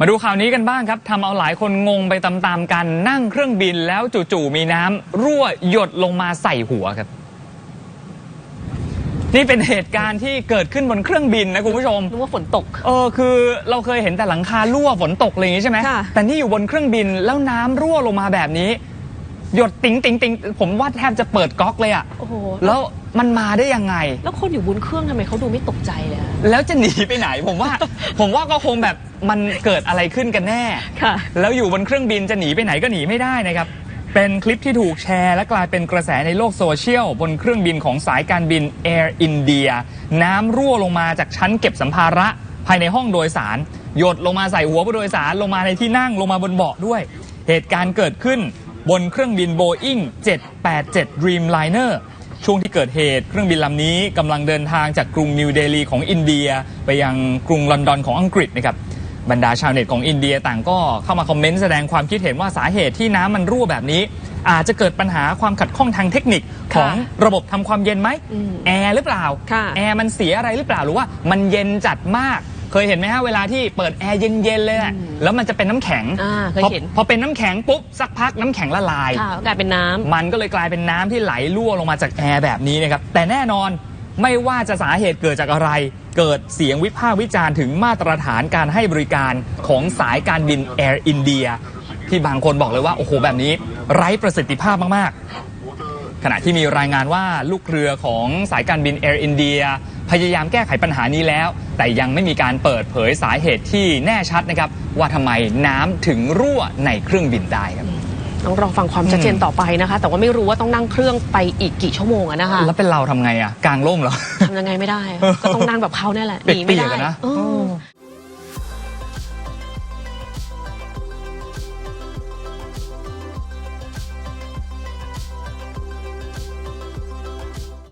มาดูข่าวนี้กันบ้างครับทำเอาหลายคนงงไปตามๆกันนั่งเครื่องบินแล้วจู่ๆมีน้ำรั่วหยดลงมาใส่หัวครับ นี่เป็นเหตุการณ์ที่เกิดขึ้นบนเครื่องบินนะคุณผู้ชมนึกว่าฝนตก เออคือเราเคยเห็นแต่หลังคารั่วฝนตกอะไรอย่างนี้ใช่ไหมค่ะ แต่นี่อยู่บนเครื่องบินแล้วน้ำรั่วลงมาแบบนี้ หยดติ๋งติ๋งติ๋งผมว่าแทบจะเปิดก๊อกเลยอะโอ้โห แล้วมันมาได้ยังไง แล้วคนอยู่บนเครื่องทำไมเขาดูไม่ตกใจเลยอะแล้วจะหนีไปไหนผมว่า ผมว่าก็คงแบบ มันเกิดอะไรขึ้นกันแน่ ค่ะ แล้วอยู่บนเครื่องบินจะหนีไปไหนก็หนีไม่ได้นะครับ เป็นคลิปที่ถูกแชร์ และกลายเป็นกระแสในโลกโซเชียล บนเครื่องบินของสายการบิน Air India น้ำรั่วลงมาจากชั้นเก็บสัมภาระภายในห้องโดยสาร หยดลงมาใส่หัวผู้โดยสารลงมาในที่นั่งลงมาบนเบาะด้วย เหตุการณ์เกิดขึ้นบนเครื่องบิน Boeing 787 Dreamliner ช่วงที่เกิดเหตุเครื่องบินลำนี้กำลังเดินทางจากกรุงนิวเดลีของอินเดีย ไปยังกรุงลอนดอนของอังกฤษนะครับ บรรดาชาวเน็ตของอินเดียต่างก็เข้ามาคอมเมนต์แสดงความคิดเห็นว่าสาเหตุที่น้ำมันรั่วแบบนี้ อาจจะเกิดปัญหาความขัดข้องทางเทคนิคของระบบทำความเย็นไหมอืมแอร์หรือเปล่าค่ะแอร์มันเสียอะไรหรือเปล่าหรือว่ามันเย็นจัดมากเคยเห็นไหมฮะเวลาที่เปิดแอร์เย็นๆเลยอะแล้วมันจะเป็นน้ำแข็งอ่าเคยพอเห็นพอเป็นน้ำแข็งปุ๊บสักพักน้ำแข็งละลายค่ะกลายเป็นน้ำมันก็เลยกลายเป็นน้ำที่ไหลรั่วลงมาจากแอร์แบบนี้นะครับแต่แน่นอนไม่ว่าจะสาเหตุเกิดจากอะไร เกิดเสียงวิพากษ์วิจารณ์ถึงมาตรฐานการให้บริการของสายการบิน Air India ที่บางคนบอกเลยว่า โอ้โห แบบนี้ ไร้ประสิทธิภาพมาก ๆ ขณะที่มีรายงานว่าลูกเรือของสายการบิน Air India พยายามแก้ไขปัญหานี้แล้ว แต่ยังไม่มีการเปิดเผยสาเหตุที่แน่ชัดนะครับ ว่าทำไมน้ำถึงรั่วในเครื่องบินได้ครับต้องรอฟังความชัดเจนต่อไปนะคะ แต่ว่าไม่รู้ว่าต้องนั่งเครื่องไปอีกกี่ชั่วโมงอะนะคะแล้วเป็นเราทำไงอะกลางร่มเหรอทำ ยังไงไม่ได้ ก็ต้องนั่งแบบเขาเนี่ยแหละหนีไม่เปียได้กๆอะนะ เออ